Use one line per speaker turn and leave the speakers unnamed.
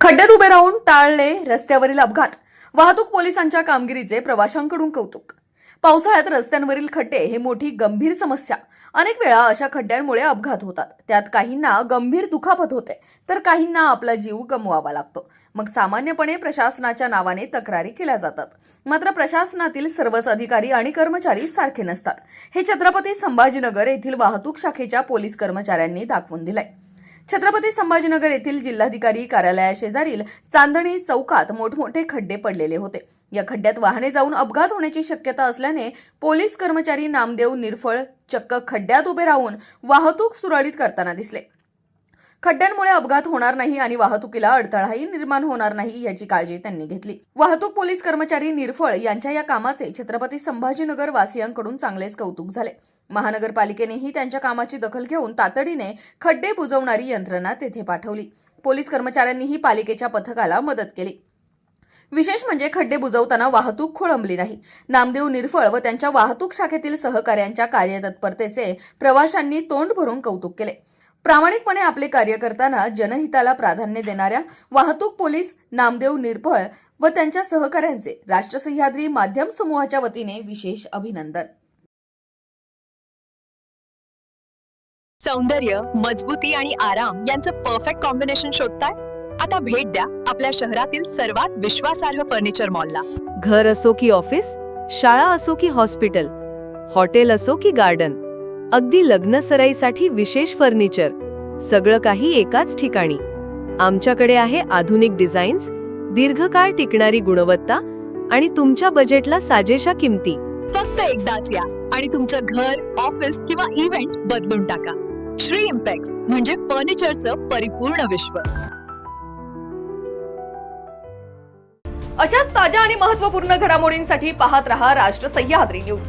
खड्ड्यात उभे राहून टाळले रस्त्यावरील अपघात. वाहतूक पोलिसांच्या कामगिरीचे प्रवाशांकडून कौतुक. पावसाळ्यात रस्त्यांवरील खड्डे हे मोठी गंभीर समस्या. अनेक वेळा अशा खड्ड्यांमुळे अपघात होतात. त्यात काहींना गंभीर दुखापत होते तर काहींना आपला जीव गमवावा लागतो. मग सामान्यपणे प्रशासनाच्या नावाने तक्रारी केल्या जातात. मात्र प्रशासनातील सर्वच अधिकारी आणि कर्मचारी सारखे नसतात. हे छत्रपती संभाजीनगर येथील वाहतूक शाखेच्या पोलीस कर्मचाऱ्यांनी दाखवून दिलंय. छत्रपती संभाजीनगर येथील जिल्हाधिकारी कार्यालयाशेजारील चांदणी चौकात मोठमोठे खड्डे पडलेले होते. या खड्ड्यात वाहने जाऊन अपघात होण्याची शक्यता असल्याने पोलीस कर्मचारी नामदेव निरफळ चक्क खड्ड्यात उभे राहून वाहतूक सुरळीत करताना दिसले. खड्ड्यांमुळे अपघात होणार नाही आणि वाहतुकीला अडथळाही निर्माण होणार नाही याची काळजी त्यांनी घेतली. वाहतूक पोलीस कर्मचारी निरफळ यांच्या या कामाचे छत्रपती संभाजीनगर वासियांकडून चांगलेच कौतुक झाले. महानगरपालिकेनेही त्यांच्या कामाची दखल घेऊन तातडीने खड्डे बुजवणारी यंत्रणा तेथे पाठवली. पोलीस कर्मचाऱ्यांनीही पालिकेच्या पथकाला मदत केली. विशेष म्हणजे खड्डे बुजवताना वाहतूक खोळंबली नाही. नामदेव निरफळ व त्यांच्या वाहतूक शाखेतील सहकाऱ्यांच्या कार्यतत्परतेचे प्रवाशांनी तोंड भरून कौतुक केले. प्रामाणिकपणे आपले कार्य करताना जनहिताला प्राधान्य देणाऱ्या वाहतूक पोलीस नामदेव निरफळ व त्यांच्या सहकाऱ्यांचे राष्ट्रसह्याद्री माध्यम समूहाच्या वतीने विशेष अभिनंदन.
सौंदर्य मजबूती आणि आराम यांचं परफेक्ट कॉम्बिनेशन शोधताय? आता भेट द्या आपल्या शहरातील सर्वात विश्वासार्ह फर्निचर मॉलला
घर असो की ऑफिस शाळा असो की हॉस्पिटल हॉटेल असो की गार्डन अगदी लग्न सराईसाठी विशेष फर्निचर सगळं काही एकाच ठिकाणी. आमच्याकडे आहे आधुनिक डिझाईन्स दीर्घकाळ टिकणारी गुणवत्ता आणि तुमच्या बजेटला साजेशा किमती.
फक्त एकदाच या आणि तुमचं घर ऑफिस किंवा इव्हेंट बदलून टाका. श्री इम्पॅक्स म्हणजे फर्निचरचं परिपूर्ण विश्व.
अशाच ताज्या आणि महत्त्वपूर्ण घडामोडींसाठी पाहत रहा राष्ट्र सह्याद्री न्यूज.